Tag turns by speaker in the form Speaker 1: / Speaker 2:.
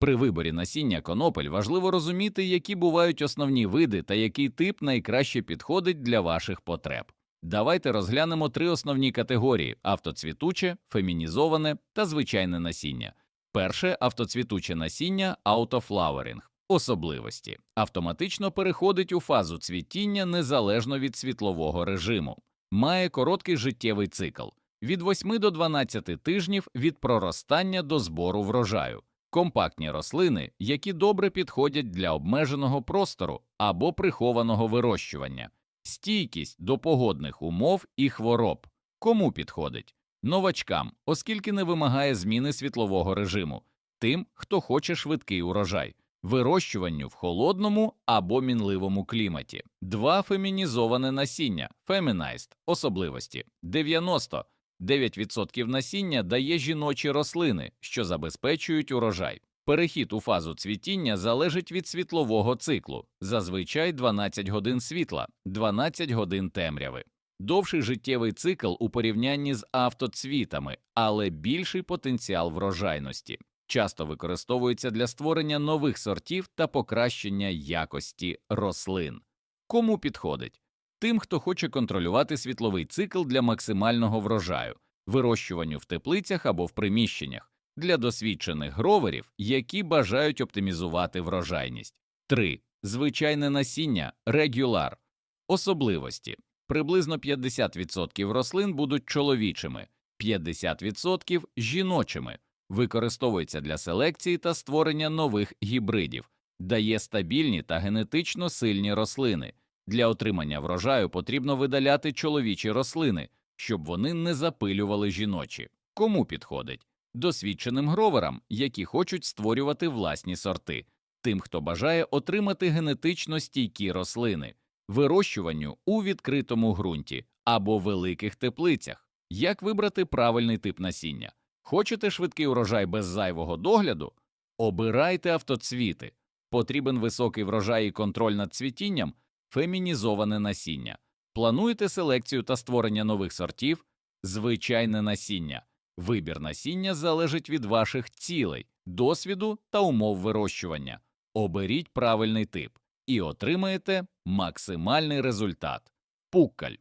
Speaker 1: При виборі насіння конопель важливо розуміти, які бувають основні види та який тип найкраще підходить для ваших потреб. Давайте розглянемо три основні категорії: автоцвітуче, фемінізоване та звичайне насіння. Перше автоцвітуче насіння аутофлауеринг. Особливості автоматично переходить у фазу цвітіння незалежно від світлового режиму, має короткий життєвий цикл від 8 до 12 тижнів від проростання до збору врожаю, компактні рослини, які добре підходять для обмеженого простору або прихованого вирощування, стійкість до погодних умов і хвороб. Кому підходить? Новачкам, оскільки не вимагає зміни світлового режиму, тим, хто хоче швидкий урожай, вирощуванню в холодному або мінливому кліматі. Два фемінізоване насіння фемінайст особливості 99% насіння дає жіночі рослини, що забезпечують урожай. Перехід у фазу цвітіння залежить від світлового циклу, зазвичай 12 годин світла, 12 годин темряви. Довший життєвий цикл у порівнянні з автоцвітами, але більший потенціал врожайності. Часто використовується для створення нових сортів та покращення якості рослин. Кому підходить? Тим, хто хоче контролювати світловий цикл для максимального врожаю, вирощуванню в теплицях або в приміщеннях, для досвідчених гроверів, які бажають оптимізувати врожайність. 3. Звичайне насіння регуляр. Особливості приблизно 50% рослин будуть чоловічими, 50% жіночими, використовується для селекції та створення нових гібридів, дає стабільні та генетично сильні рослини. Для отримання врожаю потрібно видаляти чоловічі рослини, щоб вони не запилювали жіночі. Кому підходить? Досвідченим гроверам, які хочуть створювати власні сорти, тим, хто бажає отримати генетично стійкі рослини, вирощуванню у відкритому ґрунті або великих теплицях. Як вибрати правильний тип насіння? Хочете швидкий урожай без зайвого догляду? Обирайте автоцвіти. Потрібен високий врожай і контроль над цвітінням, фемінізоване насіння. Плануєте селекцію та створення нових сортів? Звичайне насіння. Вибір насіння залежить від ваших цілей, досвіду та умов вирощування. Оберіть правильний тип і отримаєте максимальний результат. Пуккаль